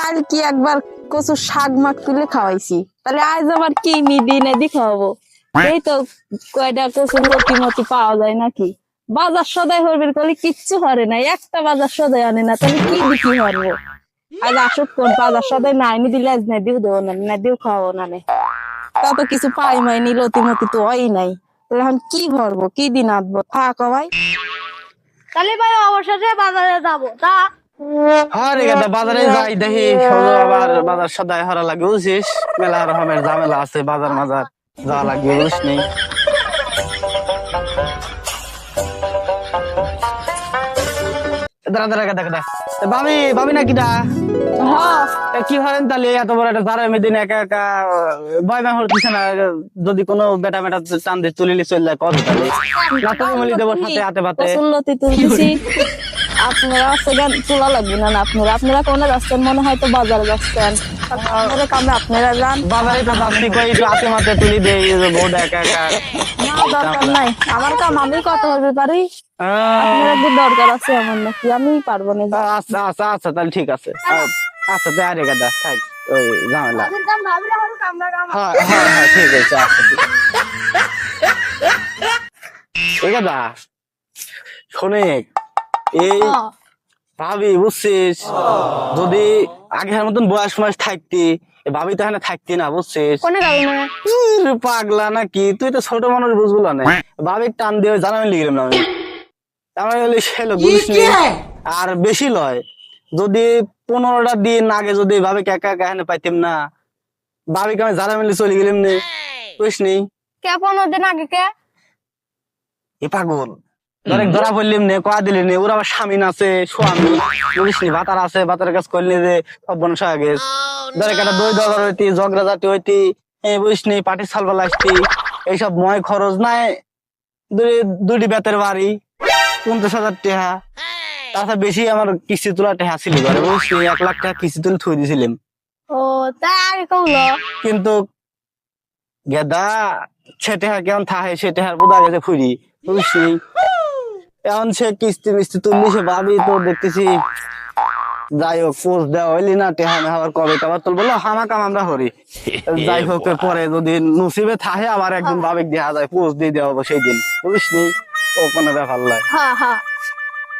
কাল কি একবার কচু শাক মাক তুলে খাওয়াইছি। তাহলে আজ আবার কি মিদি নেদি খাওয়াবো এই তো কয়টা কচুর লতি মতি পাওয়া যায় নাকি? বাজার সদাই হরবির করলে কিচ্ছু হরে না। একটা বাজার সদাই আনে না, তাহলে কি বিক্রি হরবো? আজ আসুক কোন বাজার সদাই দিলে আজ দেবো না খাওয়াবো না নে। তত কিছু পাই মাইনি লতি মতি তো হয় নাই। তাহলে এখন কি ভরবো কি দিন আঁটবো? থাক ভাই তাহলে ভাই অবশেষে বাজারে যাব। তা আরে গেদা বাজারে যাই দেখি আবার বাজার সদাই হরা লাগে বুঝছিস মেলা রকমের ঝামেলা আছে বাজার মাজার যাওয়া লাগবে বুঝিস নি? দাঁড়া দাঁড়া দাঁড়া দাঁড়া ভাবি ভাবি না কিটা হ্যাঁ। কি হরেন তাহলে এত বড় একটা জারা মেদিন একা একা ভয় ভয় হচ্ছে না যদি কোনো বেটা বেটা টান দিয়ে তুলিলি চলে যায় কত তাহলে মিলি দেবো সাথে হাতে পাতে আপনারা সেখান তোলা লাগবে না না আপনারা আপনারা কোন যাচ্ছেন মনে হয় তো বাজারে যাচ্ছেন। আপনারা যান। বাজারে তো যাচ্ছি কই হাতে মাতে তুলি দেই বোর্ড একা একা। দরকার নাই। আমার কাম আমি কত হবে পারি। আপনারা কি দরকার আছে আমার নাকি আমি পারব না। আচ্ছা আচ্ছা আচ্ছা তাহলে ঠিক আছে। আচ্ছা আরে গাদা থাক ওই ঝামেলা। হ্যাঁ হ্যাঁ হ্যাঁ ঠিক আছে আচ্ছা ঠিক শোনে এই ভাবি বুঝছিস? যদি আগের মতন বয়স মাস থাকতি ভাবি তো এখানে থাকতি না বুঝছিস? পাগলা নাকি? তুই তো ছোট মানুষ বুঝব না ভাবির টান দিয়ে জানামি লিখলাম না আমি। সে নি? আর বেশি লয়। যদি পনেরোটা দিন আগে যদি ভাবিকে একা একা এখানে পাইতাম না ভাবিকে আমি জানা মিলে চলে গেলাম নে। বুঝিস নি কে পনেরো দিন আগে কে? এ পাগল। ধরে ধরা পড়লিম নে কয়া দিলি নে ওর আবার আছে স্বামী। বুঝিস নি ভাতার আছে ভাতার কাজ করলি যে সব বনসা গেছ। ধরে একটা দই হইতি ঝগড়া জাতি হইতি এই বুঝিস নি পাটি সালবাল আসতি এইসব ময় খরচ নাই দুটি বেতের বাড়ি পঞ্চাশ হাজার টাকা তাছাড়া বেশি আমার কিস্তি তোলা টাকা ছিল ঘরে বুঝিস নি এক লাখ টাকা কিস্তি তুলে থুই দিছিলাম। ও কিন্তু গেদা সে টেহা কেমন থাকে সে টেহার বোধা গেছে ফুরি বুঝছি এখন সে কিস্তি মিস্তি তুললি সে ভাবি তো দেখতেছি যাই হোক পোস্ট দেওয়া হইলি না, টেহা মেহা আবার কবে আবার হামা কাম আমরা হরি যাই হোক পরে যদি নসিবে থাহে আবার একদিন ভাবিক দেওয়া যায়, পোস্ট দিয়ে দেওয়া হব সেই দিন। বুঝিস নি? ও কোনো ব্যাপার নয়। হ্যাঁ হ্যাঁ।